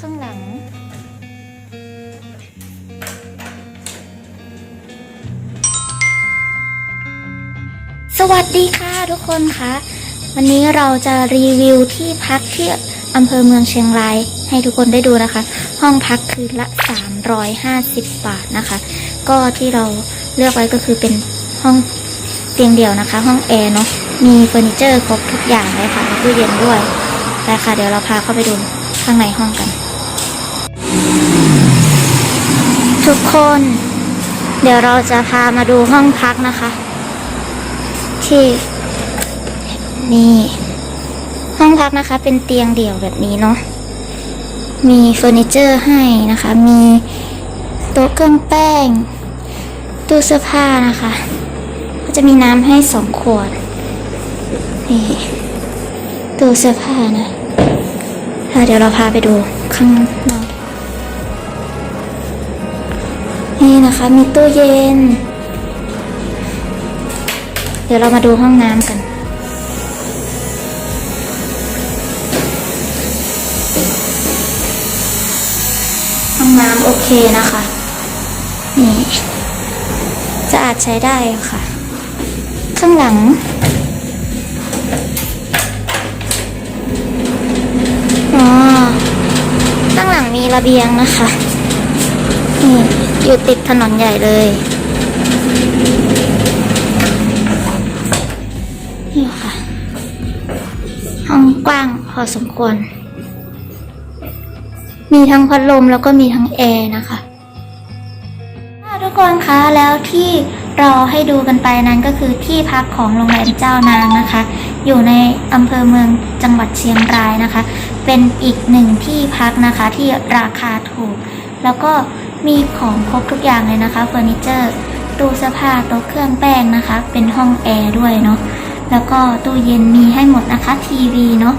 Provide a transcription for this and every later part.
ข้างหลัง สวัสดีค่ะทุกคนคะวันนี้เราจะรีวิวที่พักที่อำเภอเมืองเชียงราย ให้ทุกคนได้ดูนะคะ ห้องพักคืนละ 350 บาทนะคะ ก็ที่เราเลือกไว้ก็คือเป็นห้องเตียงเดี่ยวนะคะ ห้องแอร์เนาะมีเฟอร์นิเจอร์ครบทุกอย่างเลยค่ะตู้เย็นด้วยแต่ค่ะ เดี๋ยวเราพาเข้าไปดูข้างในห้องกัน ทุกคน เดี๋ยวเราจะพามาดูห้องพักนะคะ ที่นี่ห้องพักนะคะ เป็นเตียงเดี่ยวแบบนี้เนาะมีเฟอร์นิเจอร์ให้นะคะ มีโต๊ะเครื่องแป้ง ตู้เสื้อผ้านะคะ ก็จะมีน้ำให้สองขวดนี่ตู้เสื้อผ้านะแล้วเดี๋ยวเราพาไปดูข้างนอก นี่นะคะมีตู้เย็น เดี๋ยวเรามาดูห้องน้ำกันห้องน้ำโอเคนะคะ นี่สะอาดใช้ได้ค่ะ ข้างหลัง อ๋อ ข้างหลังมีระเบียงนะคะ นี่ อยู่ติดถนนใหญ่เลยนี่ค่ะ ห้องกว้างพอสมควร มีทั้งพัดลมแล้วก็มีทั้งแอร์นะคะค่ะทุกคนคะแล้วที่เราให้ดูกันไปนั้นก็คือที่พักของโรงแรมเจ้านางนะคะ อยู่ในอำเภอเมืองจังหวัดเชียงรายนะคะ เป็นอีกหนึ่งที่พักนะคะที่ราคาถูก แล้วก็ มีของครบทุกอย่างเลยนะคะเฟอร์นิเจอร์ตู้เสื้อผ้าโต๊ะเครื่องแป้งนะคะ เป็นห้องแอร์ด้วยเนาะแล้วก็ตู้เย็นมีให้หมดนะคะทีวีเนาะ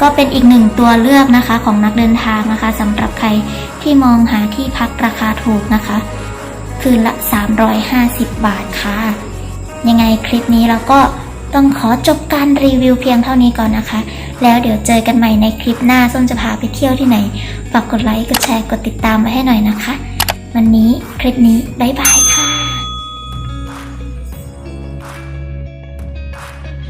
ก็เป็นอีกหนึ่งตัวเลือกนะคะของนักเดินทางนะคะสำหรับใครที่มองหาที่พักราคาถูกนะคะ คืนละ 350 บาทค่ะ ยังไงคลิปนี้เราก็ ต้องขอจบการรีวิวเพียงเท่านี้ก่อนนะคะ แล้วเดี๋ยวเจอกันใหม่ในคลิปหน้า ส้มจะพาไปเที่ยวที่ไหน ฝากกดไลค์ กดแชร์ กดติดตามไว้ให้หน่อยนะคะ วันนี้คลิปนี้ บ๊ายบายค่ะ